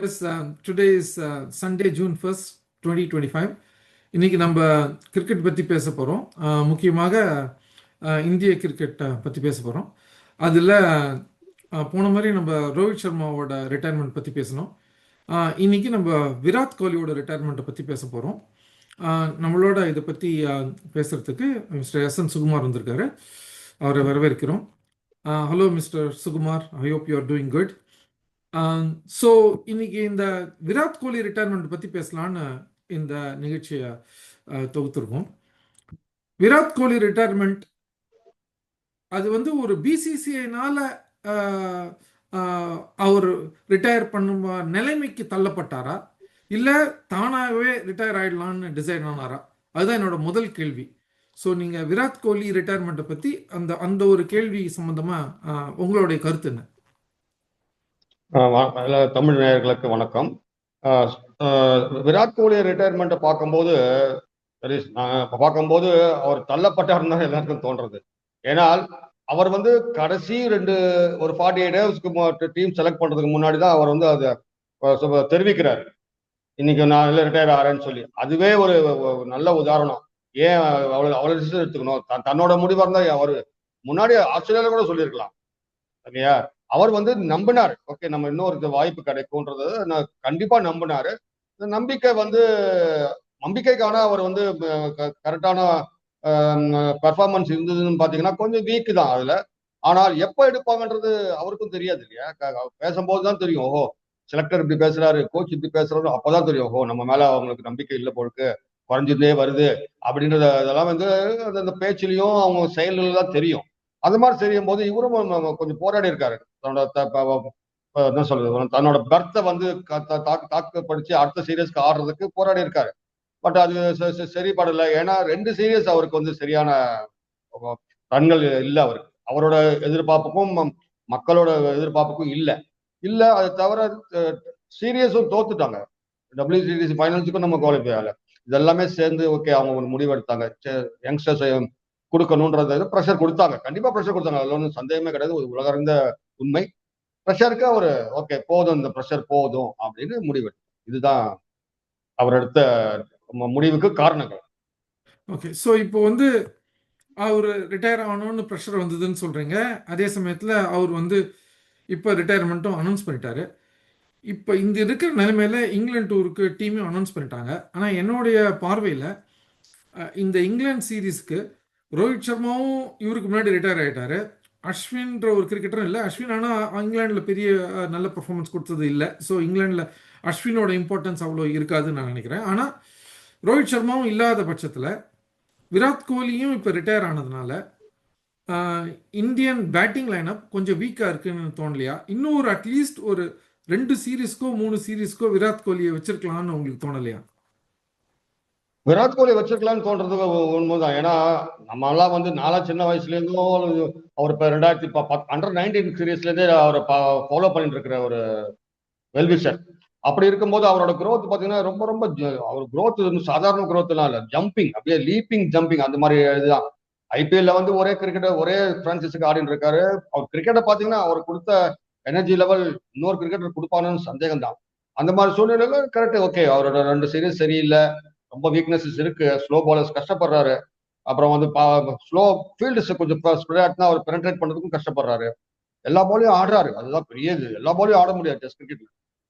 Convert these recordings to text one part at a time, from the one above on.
Yes, uh, today is uh, Sunday, June 1st, 2025. இன்னைக்கு நம்ம cricket பற்றி பேச போகிறோம் முக்கியமாக இந்திய கிரிக்கெட் பற்றி பேச போகிறோம் அதில் போன மாதிரி நம்ம ரோஹித் சர்மாவோட ரிட்டையர்மெண்ட் பற்றி பேசணும். இன்னைக்கு நம்ம விராட் கோலியோட ரிட்டையர்மெண்ட்டை பற்றி பேச போகிறோம் நம்மளோட இதை பற்றி பேசுகிறதுக்கு மிஸ்டர் எஸ் என் சுகுமார் வந்திருக்காரு. அவரை வரவேற்கிறோம். Hello mister Sukumar. I hope you are doing good Um, so இன்னைக்கு இந்த விராட் கோலி ரிட்டையர்மெண்ட் பற்றி பேசலான்னு இந்த நிகழ்ச்சியை தொகுத்துருக்கோம். விராட் கோலி ரிட்டையர்மெண்ட் அது வந்து ஒரு பிசிசிஐனால அவர் ரிட்டையர் பண்ணும் நிலைமைக்கு தள்ளப்பட்டாரா? இல்லை தானாகவே ரிட்டையர் ஆகிடலான்னு டிசைட் ஆனாரா? அதுதான் என்னோட முதல் கேள்வி. ஸோ நீங்கள் விராட் கோலி ரிட்டையர்மெண்ட்டை பற்றி அந்த அந்த ஒரு கேள்வி சம்மந்தமாக உங்களுடைய கருத்து என்ன? தமிழ் நேயர்களுக்கு வணக்கம். விராட் கோலி ரிட்டையர்மெண்ட்டை பார்க்கும்போது சரி நான் பார்க்கும்போது அவர் தள்ளப்பட்டார் தான் எல்லாருக்கும் தோன்றது. ஏனால் அவர் வந்து கடைசி ரெண்டு ஒரு ஃபார்ட்டி எயிட் டேஸ்க்கு டீம் செலக்ட் பண்றதுக்கு முன்னாடி தான் அவர் வந்து அதை தெரிவிக்கிறார். இன்னைக்கு நான் இல்லை ரிட்டையர் ஆகிறேன்னு சொல்லி. அதுவே ஒரு நல்ல உதாரணம். ஏன் அவ்வளோ அவ்வளோ எடுத்துக்கணும்? தன்- தன்னோட முடிவாக இருந்தால் அவர் முன்னாடி ஆஸ்திரேலியாவில் கூட சொல்லியிருக்கலாம். சரியா? அவர் வந்து நம்பினார். ஓகே நம்ம இன்னொரு வாய்ப்பு கிடைக்கும்ன்றது நான் கண்டிப்பா நம்பினாரு. இந்த நம்பிக்கை வந்து நம்பிக்கைக்கான அவர் வந்து கரெக்டான பெர்ஃபார்மன்ஸ் இருந்ததுன்னு பாத்தீங்கன்னா கொஞ்சம் வீக் தான் அதுல. ஆனால் எப்ப எடுப்பாங்கன்றது அவருக்கும் தெரியாது இல்லையா? பேசும்போது தான் தெரியும். ஓஹோ செலக்டர் இப்படி பேசுறாரு கோச் இப்படி பேசுறாரு அப்பதான் தெரியும். ஓஹோ நம்ம மேல அவங்களுக்கு நம்பிக்கை இல்லை போலுக்கு குறைஞ்சிருந்தே வருது அப்படின்றத இதெல்லாம் வந்து அந்த- அந்த அவங்க செயல்கள் தான் தெரியும். அந்த மாதிரி செய்யும் போது இவரும் கொஞ்சம் போராடி இருக்காரு. தன்னோட என்ன சொல்றது தன்னோட பெர்த்தை வந்து க- அடுத்த சீரியஸ்க்கு ஆடுறதுக்கு போராடி இருக்காரு. பட் அது ச- சரிப்படல. ஏன்னா ரெண்டு சீரியஸ் அவருக்கு வந்து சரியான ரன்கள் இல்லை அவருக்கு. அவரோட எதிர்பார்ப்புக்கும் ம- மக்களோட எதிர்பார்ப்புக்கும் இல்லை. இல்லை அது தவிர சீரியஸும் தோத்துட்டாங்க. டபிள்யூ சீரிஸ் ஃபைனல்ஸுக்கும் நம்ம குவாலிஃபை ஆகல. இதெல்லாமே சேர்ந்து ஓகே அவங்க ஒரு முடிவு எடுத்தாங்க. யங்ஸ்டர்ஸ் கொடுக்கணுன்றது ப்ரெஷர் கொடுத்தாங்க. கண்டிப்பாக ப்ரெஷர் கொடுத்தாங்க. அதில் ஒன்றும் சந்தேகமே கிடையாது. ஒரு உலகறிந்த உண்மை. ப்ரெஷருக்கு அவர் ஓகே போதும் இந்த ப்ரெஷர் போதும் அப்படின்னு முடிவு இதுதான் அவர் எடுத்த முடிவுக்கு காரணங்கள். ஓகே ஸோ இப்போ வந்து அவர் ரிட்டையர் ஆகணும்னு ப்ரெஷர் வந்ததுன்னு சொல்கிறீங்க அதே சமயத்தில் அவர் வந்து இப்போ ரிட்டையர்மெண்ட்டும் அனௌன்ஸ் பண்ணிட்டாரு. இப்போ இந்த இருக்கிற நிலைமையில இங்கிலாந்து டூருக்கு டீமையும் அனௌன்ஸ் பண்ணிட்டாங்க. ஆனால் என்னுடைய பார்வையில் இந்த இங்கிலாந்து சீரீஸ்க்கு ரோஹித் சர்மாவும் இவருக்கு முன்னாடி ரிட்டையர் ஆகிட்டாரு அஸ்வின்ற ஒரு கிரிக்கெட்டரும் இல்லை. அஸ்வின் ஆனால் இங்கிலாண்டில் பெரிய நல்ல பர்ஃபார்மன்ஸ் கொடுத்தது இல்லை. ஸோ இங்கிலாண்டில் அஸ்வினோட இம்பார்ட்டன்ஸ் அவ்வளோ இருக்காதுன்னு நான் நினைக்கிறேன். ஆனால் ரோஹித் சர்மாவும் இல்லாத பட்சத்தில் விராட் கோலியும் இப்போ ரிட்டையர் ஆனதுனால இந்தியன் பேட்டிங் லைனப் கொஞ்சம் வீக்காக இருக்குன்னு தோணலையா? இன்னும் ஒரு அட்லீஸ்ட் ஒரு ரெண்டு சீரீஸ்க்கோ மூணு சீரீஸ்க்கோ விராட் கோலியை வச்சிருக்கலாம்னு உங்களுக்கு தோணலையா? விராட் கோலி வச்சிருக்கலாம்னு தோன்றது உண்மைதான் ஏன்னா நம்ம எல்லாம் வந்து நாலா சின்ன வயசுலேருந்தும் அவர் இப்ப ரெண்டாயிரத்தி அண்டர் நைன்டீன் சீரீஸ்லேருந்தே அவரை ஃபாலோ பண்ணிட்டு இருக்கிற ஒரு வெல்விஷர் அப்படி இருக்கும்போது அவரோட க்ரோத் பார்த்தீங்கன்னா ரொம்ப ரொம்ப ஜ- அவர் க்ரோத் வந்து சாதாரண க்ரோத்லாம் எல்லாம் ஜம்பிங் அப்படியே லீப்பிங் ஜம்பிங் அந்த மாதிரி இதுதான். ஐபிஎல்ல வந்து ஒரே கிரிக்கெட்டை ஒரே பிரான்சிஸுக்கு ஆடின்னு இருக்காரு. அவர் கிரிக்கெட்டை பார்த்தீங்கன்னா அவர் கொடுத்த எனர்ஜி லெவல் இன்னொரு கிரிக்கெட்டர் கொடுப்பானு சந்தேகம் தான் அந்த மாதிரி சூழ்நிலையில கரெக்ட் ஓகே அவரோட ரெண்டு சீரீஸ் சரியில்லை. ரொம்ப வீக்னஸஸ் இருக்கு. ஸ்லோ பாலர்ஸ் கஷ்டப்படுறாரு. அப்புறம் வந்து ஸ்லோ ஃபீல்டு கொஞ்சம் ஸ்ப்ரெட் ஆட்டினா அவர் பெனட்ரேட் பண்ணுறதுக்கும் கஷ்டப்படுறாரு. எல்லா பாலையும் ஆடுறாரு. அதுதான் பெரிய இது. எல்லா பாலையும் ஆட முடியாது டெஸ்ட் கிரிக்கெட்ல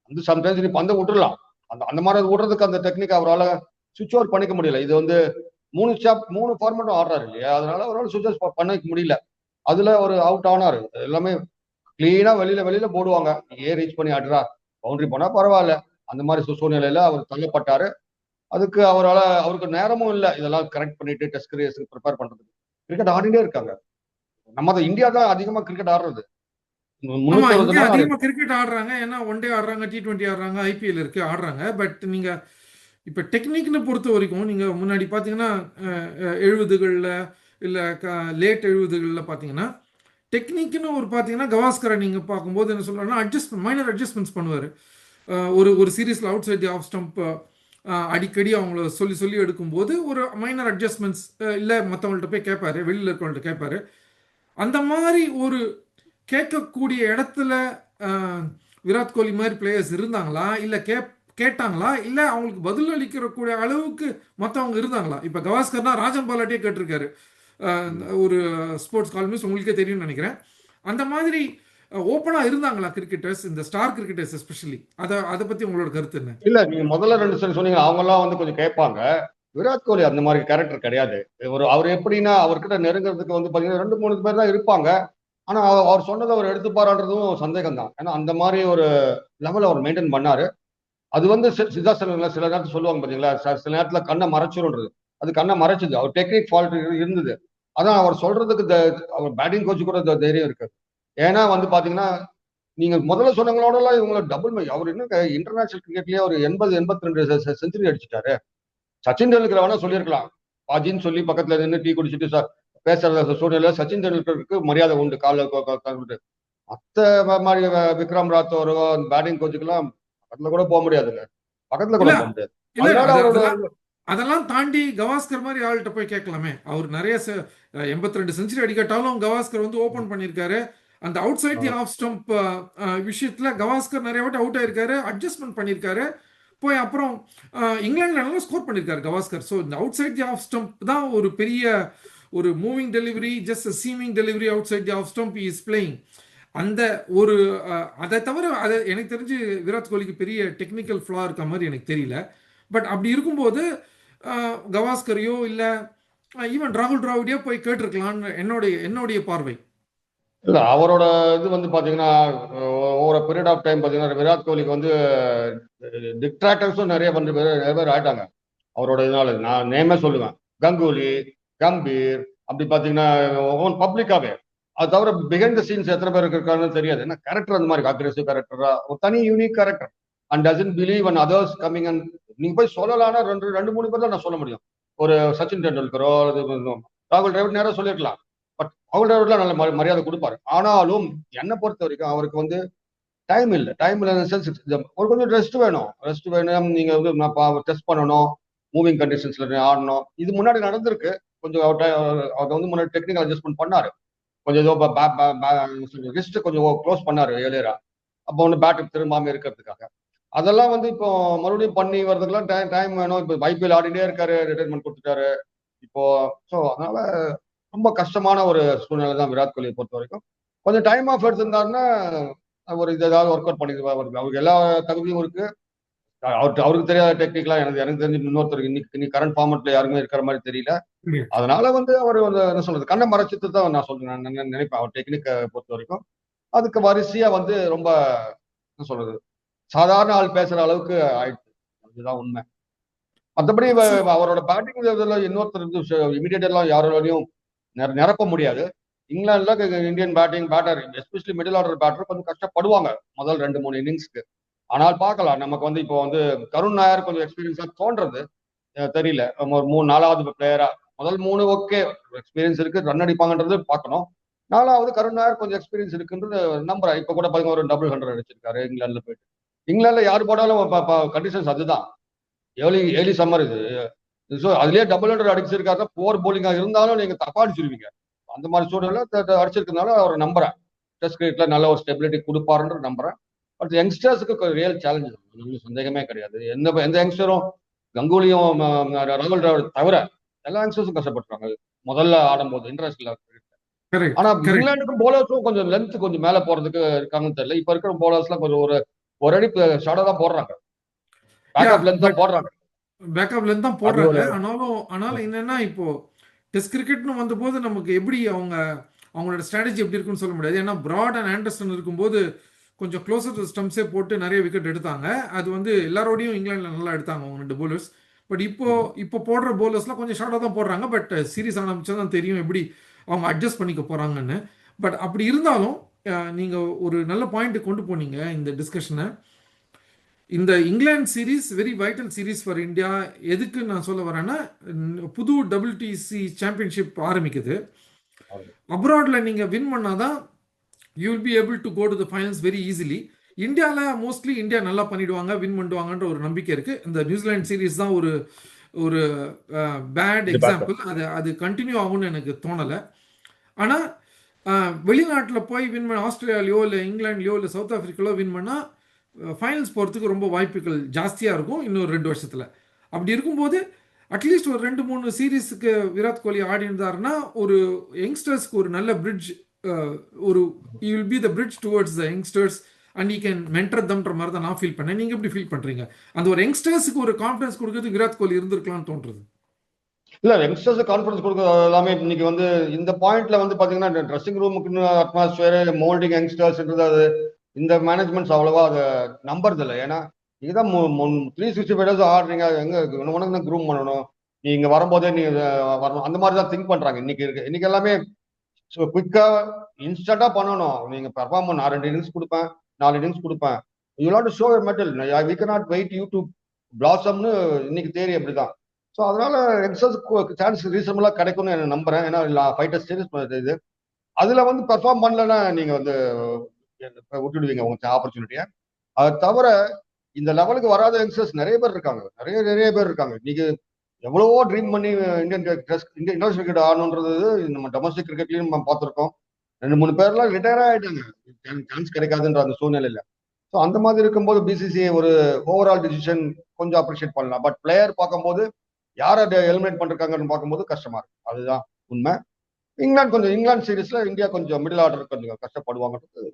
வந்து சம்டைம்ஸ் நீ பந்தை விட்டுறலாம். அந்த அந்த மாதிரி விடுறதுக்கு அந்த டெக்னிக் அவரால் சுவிட்ச் ஓவர் பண்ணிக்க முடியல. இது வந்து மூணு ஸ்டாப் மூணு ஃபார்மேட்டும் ஆடுறாரு இல்லையா? அதனால அவரால் சுவிட்ச் ஓவர் பண்ணிக்க முடியல. அதுல ஒரு அவுட் ஆனாரு. எல்லாமே கிளீனா வெளியில வெளியில போடுவாங்க. ஏ ரீச் பண்ணி ஆடுறா பவுண்டரி போனா பரவாயில்ல. அந்த மாதிரி சூழ்நிலையில அவர் தள்ளப்பட்டாரு. அதுக்கு அவரால் அவருக்கு நேரமும் இல்லை. இதெல்லாம் கரெக்ட் பண்ணிட்டு டெஸ்ட் கிரியர்ஸ்க்கு ப்ரிப்பேர் பண்றதுக்கு. கிரிக்கெட் ஆடிட்டே இருக்காங்க. நம்ம தான் இந்தியா தான் அதிகமா கிரிக்கெட் ஆடுறது. அதிகமா கிரிக்கெட் ஆடுறாங்க. ஏன்னா ஒன் டே ஆடுறாங்க டி டுவெண்ட்டி ஆடுறாங்க ஐபிஎல் இருக்கு ஆடுறாங்க. பட் நீங்க இப்ப டெக்னிக்னு பொறுத்த வரைக்கும் நீங்க முன்னாடி பாத்தீங்கன்னா எழுபதுகள்ல இல்ல லேட் எழுபதுகள்ல பாத்தீங்கன்னா டெக்னிக்னு ஒரு பாத்தீங்கன்னா கவாஸ்கரை நீங்க பார்க்கும்போது என்ன சொல்றாருன்னா அட்ஜஸ்ட் மைனர் அட்ஜஸ்ட்மெண்ட்ஸ் பண்ணுவாரு. ஒரு ஒரு சீரீஸ்ல அவுட் சைட் ஆஃப் ஸ்டம்ப் அடிக்கடி அவங்கள சொல்லி சொல்லி எடுக்கும்போது ஒரு மைனர் அட்ஜஸ்ட்மெண்ட்ஸ் இல்லை மற்றவங்கள்ட்ட போய் கேட்பாரு வெளியில் இருக்கவங்கள்ட்ட கேட்பாரு அந்த மாதிரி ஒரு கேட்கக்கூடிய இடத்துல விராட் கோலி மாதிரி பிளேயர்ஸ் இருந்தாங்களா? இல்லை கே கேட்டாங்களா? இல்லை அவங்களுக்கு பதில் அளிக்கக்கூடிய அளவுக்கு மற்றவங்க இருந்தாங்களா? இப்போ கவாஸ்கர்னா ராஜன் பாலாட்டியே கேட்டிருக்காரு. ஒரு ஸ்போர்ட்ஸ் கால்மிஸ் உங்களுக்கே தெரியும்னு நினைக்கிறேன். அந்த மாதிரி ஓப்பனாக இருந்தாங்களா கிரிக்கெட்டர்ஸ் இந்த ஸ்டார் கிரிக்கெட்டர்ஸ் எஸ்பெஷலி அதை அதை பற்றி உங்களோட கருத்து என்ன? இல்ல நீங்க முதல்ல ரெண்டு சொன்னீங்க அவங்க எல்லாம் வந்து கொஞ்சம் கேட்பாங்க. விராட் கோலி அந்த மாதிரி கேரக்டர் கிடையாது. ஒரு அவர் எப்படின்னா அவர்கிட்ட நெருங்குறதுக்கு வந்து பாத்தீங்கன்னா ரெண்டு மூணு பேர் தான் இருப்பாங்க. ஆனா அவர் சொன்னதை அவர் எடுத்துப்பாரான்றதும் சந்தேகம் தான். ஏன்னா அந்த மாதிரி ஒரு லெவல் அவர் மெயின்டைன் பண்ணாரு. அது வந்து சி- சிதா சில சில நேரத்துல சொல்லுவாங்க பாத்தீங்களா சில நேரத்துல கண்ணை மறைச்சிருன்றது அது கண்ணை மறைச்சுது. அவர் டெக்னிக் ஃபால்ட் இருந்தது. அதான் அவர் சொல்றதுக்கு த- அவர் பேட்டிங் கோச்சு கூட தைரியம் இருக்கு. ஏன்னா வந்து பாத்தீங்கன்னா நீங்க முதல்ல சொன்னவங்களோட எல்லாம் இவங்கள டபுள் அவர் இன்னும் இன்டர்நேஷனல் கிரிக்கெட்லயே ஒரு எண்பது எண்பத்தி ரெண்டு செஞ்சுரி அடிச்சிட்டாரு. சச்சின் டெண்டுல்கர் வேணா சொல்லியிருக்கலாம். பாஜின்னு சொல்லி பக்கத்துல நின்று டீ குடிச்சிட்டு சார் பேசுற சூழ்நிலை சச்சின் டெண்டுல்கருக்கு மரியாதை உண்டு கால மத்த மாதிரி விக்ரம் ராத்தோரோ பேட்டிங் கோச்சுக்கெல்லாம் பக்கத்துல கூட போக முடியாதுங்க. பக்கத்துல கூட போக முடியாது. அதெல்லாம் அதெல்லாம் தாண்டி கவாஸ்கர் மாதிரி ஆள்கிட்ட போய் கேட்கலாமே. அவர் நிறைய எண்பத்தி ரெண்டு செஞ்சுரி அடிக்கட்டாலும் கவாஸ்கர் வந்து ஓபன் பண்ணியிருக்காரு. அந்த outside the off stump விஷயத்துல கவாஸ்கர் நிறைய வாட்டி அவுட் ஆயிருக்காரு அட்ஜஸ்ட்மெண்ட் பண்ணியிருக்காரு. போய் அப்புறம் இங்கிலாந்துல நல்லா ஸ்கோர் பண்ணியிருக்காரு கவாஸ்கர். ஸோ இந்த outside the off stump தான் ஒரு பெரிய ஒரு moving delivery just seaming delivery outside the off stump is playing அந்த ஒரு அதை தவிர அதை எனக்கு தெரிஞ்சு விராட் கோலிக்கு பெரிய டெக்னிக்கல் ஃப்ளா இருக்க மாதிரி எனக்கு தெரியல. பட் அப்படி இருக்கும்போது கவாஸ்கரையோ இல்லை ஈவன் ராகுல் டிராவிடையோ போய் கேட்டிருக்கலாம்னு என்னுடைய என்னுடைய பார்வை. இல்லை அவரோட இது வந்து பார்த்தீங்கன்னா ஓவர பீரியட் ஆஃப் டைம் பார்த்தீங்கன்னா விராட் கோலிக்கு வந்து டிக்ட்ராக்டர்ஸும் நிறைய வந்து பேர் நிறைய பேர் ஆயிட்டாங்க. அவரோட இதனால நான் நேமே சொல்லுவேன். கங்குலி கம்பீர் அப்படி பாத்தீங்கன்னா பப்ளிக்காவே அது தவிர பிகைண்ட் த சீன்ஸ் எத்தனை பேர் இருக்காங்கன்னு தெரியாது. ஏன்னா கேரக்டர் அந்த மாதிரி அக்ரெசிவ் கேரக்டரா ஒரு தனி unique character and doesn't believe and others coming and நீங்க போய் சொல்லலாம்னா ரெண்டு ரெண்டு மூணு பேர் தான் நான் சொல்ல முடியும். ஒரு சச்சின் டெண்டுல்கரோ ராகுல் டிரைவர் நேரம் சொல்லிருக்கலாம். பட் நல்ல மரியாதை கொடுப்பாரு. ஆனாலும் என்னை பொறுத்த வரைக்கும் அவருக்கு வந்து டைம் இல்லை. டைம் இல்லை சென்ஸ் ஒரு கொஞ்சம் ரெஸ்ட் வேணும். ரெஸ்ட் வேணும். நீங்க வந்து டெஸ்ட் பண்ணணும். மூவிங் கண்டிஷன்ஸ்ல ஆடணும். இது முன்னாடி நடந்திருக்கு. கொஞ்சம் அவர் அவர் வந்து முன்னாடி டெக்னிக்கல் அட்ஜஸ்ட்மெண்ட் பண்ணாரு. கொஞ்சம் ஏதோ ரிஸ்ட் கொஞ்சம் க்ளோஸ் பண்ணாரு ஏழியரா அப்போ ஒன்று பேட் திரும்பாம இருக்கிறதுக்காக. அதெல்லாம் வந்து இப்போ மறுபடியும் பண்ணி வர்றதுக்கெல்லாம் டைம் டைம் வேணும். இப்போ ஐபிஎல் ஆடிட்டே இருக்காரு. ரிட்டைர்மெண்ட் கொடுத்துட்டாரு. இப்போ ஸோ அதனால ரொம்ப கஷ்டமான ஒரு சூழ்நிலை தான் விராட் கோலியை பொறுத்த வரைக்கும். கொஞ்சம் டைம் ஆஃப் எடுத்திருந்தாருன்னா அவர் இது ஏதாவது ஒர்க் அவுட் பண்ணிட்டு அவருக்கு எல்லா தகுதியும் இருக்கு. அவருக்கு அவருக்கு தெரியாத டெக்னிக்லாம் எனக்கு எனக்கு தெரிஞ்சு இன்னொருத்தருக்கு இன்னைக்கு இன்னைக்கு கரண்ட் ஃபார்மெட்ல யாருமே இருக்கிற மாதிரி தெரியல. அதனால வந்து அவர் வந்து என்ன சொல்றது கண்ணை மறைச்சிட்டு தான் நான் சொல்றேன் நான் நினை- நினைப்பேன். அவர் டெக்னிக்கை பொறுத்த வரைக்கும். அதுக்கு வரிசையா வந்து ரொம்ப என்ன சொல்றது சாதாரண ஆள் பேசுற அளவுக்கு ஆயிடுச்சு. அதுதான் உண்மை. மற்றபடி அவரோட பேட்டிங் இதில் இன்னொருத்தர் இமீடியட் எல்லாம் யாரோடையும் நிரப்ப முடியாது. இங்கிலாந்துல Indian batting batter especially middle order batter கொஞ்சம் கஷ்டப்படுவாங்க முதல் ரெண்டு மூணு இன்னிங்ஸ்க்கு ஆனால் பார்க்கலாம். நமக்கு வந்து இப்போ வந்து கருண் நாயர் கொஞ்சம் எக்ஸ்பீரியன்ஸாக தோன்றது. தெரியல. ஒரு மூணு நாலாவது பிளேயரா முதல் மூணு ஓகே எக்ஸ்பீரியன்ஸ் இருக்கு. ரன் அடிப்பாங்கன்றது பார்க்கணும். நாலாவது கருண் நாயர் கொஞ்சம் எக்ஸ்பீரியன்ஸ் இருக்குன்றது நம்புறேன் இப்போ கூட பாருங்க ஒரு டபுள் ஹண்ட்ரட் அடிச்சிருக்காரு இங்கிலாந்துல போயிட்டு. இங்கிலாந்துல யார் போட்டாலும் கண்டிஷன்ஸ் அதுதான். ஏர்லி ஏர்லி சம்மர் இது. ஸோ அதுலயே டபுள் ஹண்ட்ரட் அடிச்சிருக்காருன்னா போர் போலிங்கா இருந்தாலும் நீங்க தப்பா அடிச்சிருவீங்க. அந்த மாதிரி த- அடிச்சிருக்கனால அவர் நம்புறேன். டெஸ்ட் கிரிக்கெட்ல நல்ல ஒரு ஸ்டெபிலிட்டி கொடுப்பாருன்ற நம்புறேன். பட் யங்ஸ்டர்ஸுக்கு ரியல் சேலஞ்சஸ் ஒன்றும் சந்தேகமே கிடையாது. எந்த எந்த யங்ஸ்டரும் கங்குலியும் ராகுல் டிராவிட் தவிர எல்லா யங்ஸ்டர்ஸும் கஷ்டப்பட்டுருக்காங்க. முதல்ல ஆடும்போது இன்டர்நேஷனல் Correct. ஆனா. இங்கிலாந்துக்கும் போலர்ஸும் கொஞ்சம் லென்த் கொஞ்சம் மேல போறதுக்கு இருக்காங்கன்னு தெரியல. இப்ப இருக்கிற போலர்ஸ்லாம் கொஞ்சம் ஒரு ஒரு அடி ஷார்டா தான் போடுறாங்க. பேக்கப் லென்த் தான் போடுறாங்க. பேக்கப்ல இருந்து தான் போடுறாங்க. ஆனாலும் ஆனாலும் என்னன்னா இப்போ டெஸ்ட் கிரிக்கெட்னு வந்தபோது நமக்கு எப்படி அவங்க அவங்களோட ஸ்ட்ராட்டஜி எப்படி இருக்குன்னு சொல்ல முடியாது. ஏன்னா பிராட் அண்ட் ஆண்டர்சன் இருக்கும்போது கொஞ்சம் க்ளோசர் டு ஸ்டம்ப்ஸே போட்டு நிறைய விக்கெட் எடுத்தாங்க. அது வந்து எல்லாரோடையும் இங்கிலாந்துல நல்லா எடுத்தாங்க அவங்க ரெண்டு போலர்ஸ் பட் இப்போ இப்போ போடுற போலர்ஸ்லாம் கொஞ்சம் ஷார்ட்டாக தான் போடுறாங்க. பட் சீரிஸ் ஆரம்பிச்சா தான் தெரியும் எப்படி அவங்க அட்ஜஸ்ட் பண்ணிக்க போறாங்கன்னு. பட் அப்படி இருந்தாலும் நீங்க ஒரு நல்ல பாயிண்ட் கொண்டு போனீங்க இந்த டிஸ்கஷனை இந்த England series very vital series for India எதுக்கு நான் சொல்ல வரேன்னா புது டபிள்யூடிசி சாம்பியன்ஷிப் ஆரம்பிக்குது. அப்ராட்ல நீங்க வின் பண்ணாதான் you will be able to go to the finals very easily இந்தியாவில் மோஸ்ட்லி இந்தியா நல்லா பண்ணிடுவாங்க வின் பண்ணிடுவாங்கன்ற ஒரு நம்பிக்கை இருக்கு. இந்த நியூசிலாந்து சீரீஸ் தான் ஒரு ஒரு பேட் எக்ஸாம்பிள் அது அது கண்டினியூ ஆகும்னு எனக்கு தோணலை. ஆனால் வெளிநாட்டில் போய் வின் பண்ண ஆஸ்திரேலியாலையோ இல்லை இங்கிலாந்துலையோ இல்லை சவுத் ஆஃப்ரிக்காலோ வின் பண்ணால் ஃபைனல்ஸ் போகிறதுக்கு ரொம்ப வாய்ப்புகள் ஜாஸ்தியாக இருக்கும் இன்னொரு ரெண்டு வருஷத்தில். அப்படி இருக்கும்போது அட்லீஸ்ட் ஒரு ரெண்டு மூணு சீரீஸுக்கு விராட் கோலி ஆடி இருந்தாருன்னா ஒரு யங்ஸ்டர்ஸ்க்கு ஒரு நல்ல பிரிட்ஜ் ஒரு you will be the bridge towards the youngsters and you can mentor தம்ன்ற மாதிரி தான் நான் ஃபீல் பண்ணேன். நீங்கள் எப்படி ஃபீல் பண்ணுறீங்க அந்த ஒரு யங்ஸ்டர்ஸுக்கு ஒரு கான்ஃபிடன்ஸ் கொடுக்கறது விராட் கோலி இருந்திருக்கலாம்னு தோன்றது. இல்ல யங்ஸ்டர்ஸ் கான்ஃபிடன்ஸ் கொடுக்கறது எல்லாமே இன்னைக்கு வந்து இந்த பாயிண்ட்ல வந்து பாத்தீங்கன்னா ட்ரெஸ்ஸிங் ரூமுக்கு அட்மாஸ்பியர் மோல்டிங் யங்ஸ்டர்ஸ்ன்றது அது இந்த மேனேஜ்மெண்ட்ஸ் அவ்வளோவா அதை நம்புறது இல்லை ஏன்னா இதுதான் த்ரீ சிக்ஸ்டி ஃபைவ் டேஸ் ஆடுறீங்க எங்க உனக்கு தான் க்ரூம் பண்ணணும். நீ இங்கே வரும்போதே நீ வரணும். அந்த மாதிரி தான் திங்க் பண்ணுறாங்க இன்னைக்கு இருக்கு இன்னைக்கு எல்லாமே குவிக்காக இன்ஸ்டண்ட்டாக பண்ணணும். நீங்கள் பெர்ஃபார்ம் பண்ண. நான் ரெண்டு இன்னிங்ஸ் கொடுப்பேன். நாலு இன்னிங்ஸ் கொடுப்பேன். You not show mettle we not wait you to பிளாசம்னு இன்னைக்கு தேரி அப்படிதான். ஸோ அதனால எக்ஸஸ் சான்ஸ் ரீசனபிளா கிடைக்கும்னு நான் நம்புறேன். ஏன்னா ஃபைட்டர் சீரியஸ் இது. அதில் வந்து பெர்ஃபார்ம் பண்ணலன்னா நீங்கள் வந்து விட்டுடுவீங்க உங்க ஆப்பர்ச்சுனிட்டியை அதை தவிர இந்த லெவலுக்கு வராத யங்ஸ்டர்ஸ் நிறைய பேர் இருக்காங்க. நிறைய நிறைய பேர் இருக்காங்க. இன்னைக்கு எவ்வளவோ ட்ரீம் பண்ணி இந்தியன் இந்தியன் இன்டர்நேஷனல் கிரிக்கெட் ஆடணுன்றது நம்ம டொமஸ்டிக் கிரிக்கெட்லயும் நம்ம பார்த்துருக்கோம். ரெண்டு மூணு பேர்லாம் ரிட்டையர் ஆயிட்டாங்க. சான்ஸ் கிடைக்காதுன்ற அந்த சூழ்நிலையில. ஸோ அந்த மாதிரி இருக்கும்போது பிசிசிஐ ஒரு ஓவரால் டிசிஷன் கொஞ்சம் அப்ரிஷியேட் பண்ணலாம். பட் பிளேயர் பார்க்கும்போது யாரை எலிமினேட் பண்ணிருக்காங்கன்னு பார்க்கும்போது கஷ்டமா இருக்கு. அதுதான் உண்மை. இங்கிலாந்து கொஞ்சம் இங்கிலாந்து சீரீஸ்ல இந்தியா கொஞ்சம் மிடில் ஆர்டர் கொஞ்சம் கஷ்டப்படுவாங்கன்றது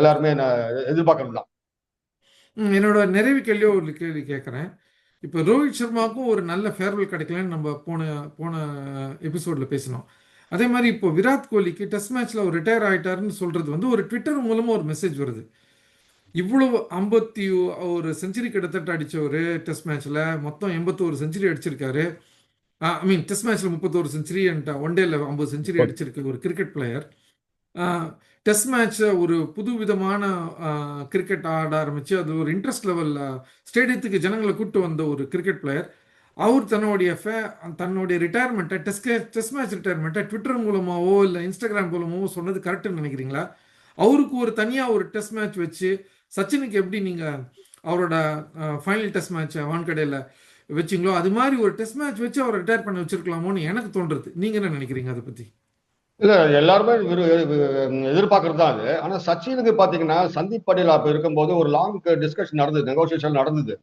எல்லாருமே எதிர்பார்க்கணும் தான் என்னோட நிறைவு கேள்வியோ ஒரு கேள்வி கேட்குறேன். இப்போ ரோஹித் சர்மாவுக்கும் ஒரு நல்ல ஃபேர்வெல் கிடைக்கலன்னு நம்ம போன போன எபிசோடில் பேசினோம். அதே மாதிரி இப்போ விராட் கோலிக்கு டெஸ்ட் மேட்ச்சில் அவர் ரிட்டையர் ஆகிட்டாருன்னு சொல்கிறது வந்து ஒரு ட்விட்டர் மூலமாக ஒரு மெசேஜ் வருது. இவ்வளவு ஐம்பத்தி ஒரு செஞ்சுரி கிட்டத்தட்ட அடித்தவர் டெஸ்ட் மேட்ச்சில் மொத்தம் எண்பத்தோரு செஞ்சுரி அடிச்சிருக்காரு. ஐ மீன் டெஸ்ட் மேட்ச்சில் முப்பத்தோரு செஞ்சுரி அண்ட் ஒன் டேல ஐம்பது செஞ்சுரி அடிச்சிருக்க ஒரு கிரிக்கெட் பிளேயர் டெஸ்ட் மேட்ச்சை ஒரு புது விதமான கிரிக்கெட் ஆட ஆரம்பித்து அது ஒரு இன்ட்ரெஸ்ட் லெவலில் ஸ்டேடியத்துக்கு ஜனங்களை கூப்பிட்டு வந்த ஒரு கிரிக்கெட் பிளேயர். அவர் தன்னுடைய ஃபே தன்னுடைய ரிட்டையர்மெண்ட்டை டெஸ்ட் டெஸ்ட் மேட்ச் ரிட்டையர்மெண்ட்டை ட்விட்டர் மூலமாகவோ இல்லை இன்ஸ்டாகிராம் மூலமாகவோ சொன்னது கரெக்டுன்னு நினைக்கிறீங்களா? அவருக்கு ஒரு தனியாக ஒரு டெஸ்ட் மேட்ச் வச்சு சச்சினுக்கு எப்படி நீங்கள் அவரோட ஃபைனல் டெஸ்ட் மேட்ச்சை வான்கடையில் வச்சிங்களோ அது மாதிரி ஒரு டெஸ்ட் மேட்ச் வச்சு அவரை ரிட்டையர் பண்ண வச்சிருக்கலாமோன்னு எனக்கு தோன்றுறது. நீங்கள் என்ன நினைக்கிறீங்க அதை பற்றி இல்ல எல்லாருமே எதிர்பார்க்கறது தான் அது. ஆனா சச்சினுக்கு பாத்தீங்கன்னா சந்தீப் பட்டேல் அப்ப இருக்கும்போது ஒரு லாங் டிஸ்கஷன் நடந்தது நெகோசியேஷன் நடந்தது.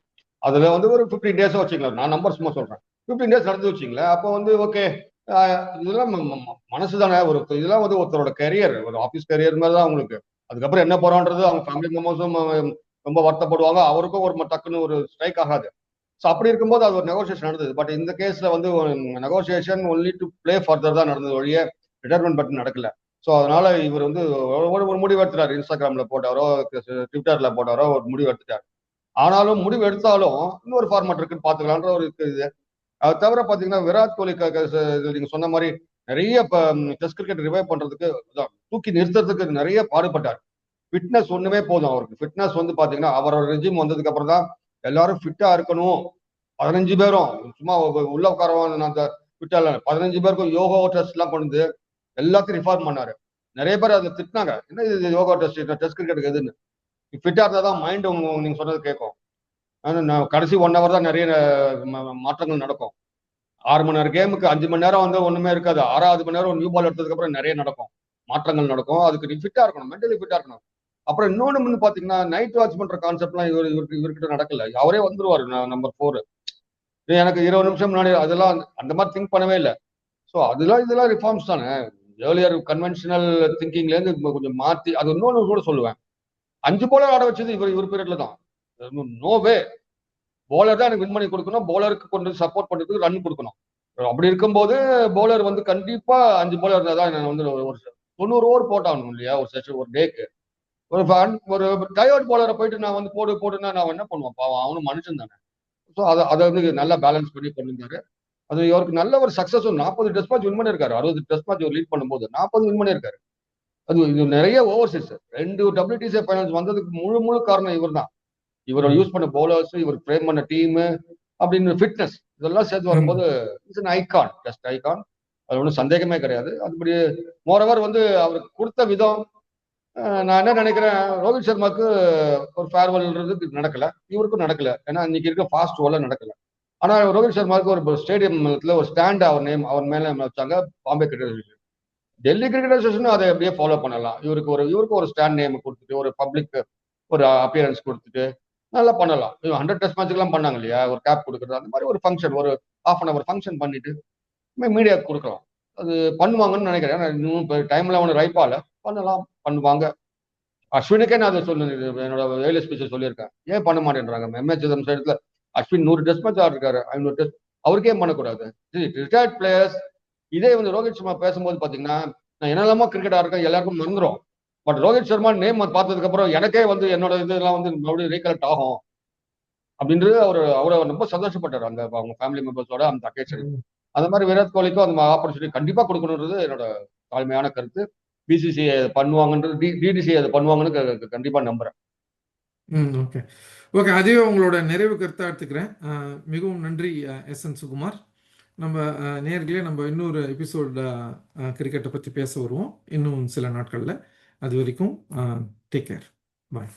அதுல வந்து ஒரு பிப்டீன் டேஸ் வச்சுக்கலாம் நான் நம்பர் சும்மா சொல்றேன். பிப்டீன் டேஸ் நடந்து வச்சுங்களேன் அப்போ வந்து ஓகே இதெல்லாம் மனசு தானே ஒரு இதெல்லாம் வந்து ஒருத்தரோட கரியர் ஒரு ஆஃபீஸ் கரியர் மாதிரி தான் அவங்களுக்கு. அதுக்கப்புறம் என்ன போறோன்றது அவங்க ஃபேமிலி மெம்பர்ஸும் ரொம்ப வருத்தப்படுவாங்க. அவருக்கும் ஒரு டக்குன்னு ஒரு ஸ்ட்ரைக் ஆகாது. ஸோ அப்படி இருக்கும்போது அது ஒரு நெகோசியேஷன் நடந்தது. பட் இந்த கேஸ்ல வந்து negotiation only to play further தான் நடந்தது ஒழிய ரிட்டையர்மெண்ட் பட்டன் நடக்கல. ஸோ அதனால இவர் வந்து ஒரு ஒரு முடிவு எடுத்துட்டார். இன்ஸ்டாகிராம்ல போட்டாரோ ட்விட்டர்ல போட்டாரோ ஒரு முடிவு எடுத்துட்டார். ஆனாலும் முடிவு எடுத்தாலும் இன்னொரு ஃபார்மேட் இருக்குன்னு பார்த்துக்கலான்ற ஒரு இது. அது தவிர பார்த்தீங்கன்னா விராட் கோலி நீங்க சொன்ன மாதிரி நிறைய இப்போ டெஸ்ட் கிரிக்கெட் ரிவைவ் பண்றதுக்கு தூக்கி நிறுத்துறதுக்கு நிறைய பாடுபட்டார். ஃபிட்னஸ் ஒண்ணுமே போதும் அவருக்கு. ஃபிட்னஸ் வந்து பாத்தீங்கன்னா அவரோட ரெஜிம் வந்ததுக்கு அப்புறம் தான் எல்லாரும் ஃபிட்டா இருக்கணும். பதினஞ்சு பேரும் சும்மா உள்ள உட்காரவான் அந்த ஃபிட்டா பதினஞ்சு பேருக்கும் யோகா டெஸ்ட் எல்லாம் கொண்டு எல்லாத்தையும் ரிஃபார்ம் பண்ணாரு. நிறைய பேர் அதை திட்டினாங்க. என்ன இது யோகா டெஸ்ட் டெஸ்ட் கிரிக்கெட் எதுன்னு? ஃபிட்டா இருந்தா தான் மைண்ட் நீங்க சொன்னது கேட்கும். ஆனால் கடைசி ஒன் ஹவர் தான் நிறைய மாற்றங்கள் நடக்கும். ஆறு மணி நேரம் கேமுக்கு அஞ்சு மணி நேரம் வந்து ஒண்ணுமே இருக்காது. ஆறாவது மணி நேரம் நியூ பால் எடுத்ததுக்கு அப்புறம் நிறைய நடக்கும். மாற்றங்கள் நடக்கும். அதுக்கு நீ ஃபிட்டா இருக்கணும் மென்டலி ஃபிட்டா இருக்கணும். அப்புறம் இன்னொன்னு வந்து பாத்தீங்கன்னா நைட் வாட்ச் பண்ற கான்செப்ட்லாம் இவர் இவருக்கு இவர்கிட்ட நடக்கல. அவரே வந்துருவாரு நம்பர் ஃபோர் எனக்கு இருபது நிமிஷம் முன்னாடி அதெல்லாம் அந்த மாதிரி திங்க் பண்ணவே இல்லை. ஸோ அதெல்லாம் இதெல்லாம் ரிஃபார்ம்ஸ் தானே. ஏர்லியர் கன்வென்ஷனல் திங்கிங்லேருந்து கொஞ்சம் மாற்றி அது இன்னொன்று கூட சொல்லுவேன். அஞ்சு போலர் ஆட வச்சது இவர் இவர் பீரியட்ல தான். நோ வே போலர் தான் எனக்கு வின் பண்ணி கொடுக்கணும். போலருக்கு கொண்டு சப்போர்ட் பண்ணுறதுக்கு ரன் கொடுக்கணும். அப்படி இருக்கும்போது போலர் வந்து கண்டிப்பா அஞ்சு போலர் இருந்தால் தான் வந்து ஒரு தொண்ணூறு ஓவர் போட்டாகணும் இல்லையா? ஒரு செஷன் ஒரு டேக்கு ஒரு ஒரு டயர்ட் போலரை போயிட்டு நான் வந்து போடு போடுன்னா நான் என்ன பண்ணுவேன்? பாவம் அவனும் மனுஷன் தானே. ஸோ அதை அதை வந்து நல்லா பேலன்ஸ் பண்ணி பண்ணியிருந்தாரு அது இவருக்கு நல்ல ஒரு சக்சஸ் நாற்பது டெஸ்ட் மேட்ச் வின் பண்ணிருக்காரு அறுபது டெஸ்ட் மேட்ச் லீட் பண்ணும்போது நாற்பது வின் பண்ணிருக்காரு அது இது நிறைய ஓவர்சீஸ் ரெண்டு டபிள்யூடிசி ஃபைனல்ஸ் வந்ததுக்கு முழு முழு காரணம் இவர் தான் இவர் யூஸ் பண்ண பவுலர்ஸ் இவர் ஃப்ரேம் பண்ண டீம் அப்படின்னு ஃபிட்னஸ் இதெல்லாம் சேர்த்து வரும்போது it's an icon just icon அது ஒன்றும் சந்தேகமே கிடையாது. அதுபடி மோரவர் வந்து அவருக்கு கொடுத்த விதம் நான் என்ன நினைக்கிறேன் ரோஹித் சர்மாக்கு ஒரு ஃபேர்வெல்ன்றது நடக்கல. இவருக்கும் நடக்கல. ஏன்னா இன்னைக்கு இருக்க ஃபாஸ்ட் ஓல நடக்கல. ஆனா ரோஹித் சர்மாவுக்கு ஒரு ஸ்டேடியம்ல ஒரு ஸ்டாண்ட் அவர் நேம் அவர் மேல வச்சாங்க Bombay cricket association. Delhi cricket association அதை அப்படியே ஃபாலோ பண்ணலாம். இவருக்கு ஒரு இவருக்கு ஒரு ஸ்டாண்ட் நேம் கொடுத்துட்டு ஒரு பப்ளிக் ஒரு அப்பியரன்ஸ் கொடுத்துட்டு நல்லா பண்ணலாம். ஹண்ட்ரட் டெஸ்ட் மேட்ச்க்கெல்லாம் பண்ணாங்க இல்லையா? ஒரு கேப் கொடுக்குறது அந்த மாதிரி ஒரு ஃபங்க்ஷன் ஒரு ஹாஃப் அன் அவர் ஃபங்க்ஷன் பண்ணிட்டு மீடியாவுக்கு கொடுக்கலாம். அது பண்ணுவாங்கன்னு நினைக்கிறேன். இன்னும் இப்போ டைம்ல ஒன்று ரைப்பால பண்ணலாம் பண்ணுவாங்க. அஸ்வினுக்கே நான் அதை சொல்லு என்னோட வேலை ஸ்பீச்சர் சொல்லியிருக்கேன். ஏன் பண்ண மாட்டேன்றாங்க? எம்எச் சிதம் சைடுல அஸ்வின் நூறு டெஸ்ட் மேட்ச் ஆடிருக்காரு. ஐநூறு டெஸ்ட் அவருக்கே பண்ணக்கூடாது? ரிட்டையர்ட் பிளேயர்ஸ் இதே வந்து ரோஹித் சர்மா பேசும்போது பாத்தீங்கன்னா நான் என்னெல்லாமோ கிரிக்கெட் ஆடுறேன் எல்லாருக்கும் மறந்துடும் பட் ரோஹித் சர்மா நேம் பார்த்ததுக்கு அப்புறம் எனக்கே வந்து என்னோட இதெல்லாம் வந்து மறுபடியும் ரீகலெக்ட் ஆகும். அப்படின்றது அவர் அவரை ரொம்ப சந்தோஷப்பட்டார். அந்த அவங்க ஃபேமிலி மெம்பர்ஸோட அந்த அக்கேஷன். அந்த மாதிரி விராட் கோலிக்கும் அந்த ஆப்பர்ச்சுனிட்டி கண்டிப்பா கொடுக்கணுன்றது என்னோட தாழ்மையான கருத்து. பிசிசி பண்ணுவாங்கன்றது டிடிசி அதை பண்ணுவாங்கன்னு க- கண்டிப்பா நம்புறேன். ம் ஓகே ஓகே அதையும் உங்களோட நிறைவு கருத்தாக எடுத்துக்கிறேன். மிகவும் நன்றி எஸ் என் சுகுமார். நம்ம நேர்களே நம்ம இன்னொரு எபிசோட கிரிக்கெட்டை பற்றி பேச வருவோம். இன்னும் சில நாட்களில். அது வரைக்கும் டேக் கேர் பாய்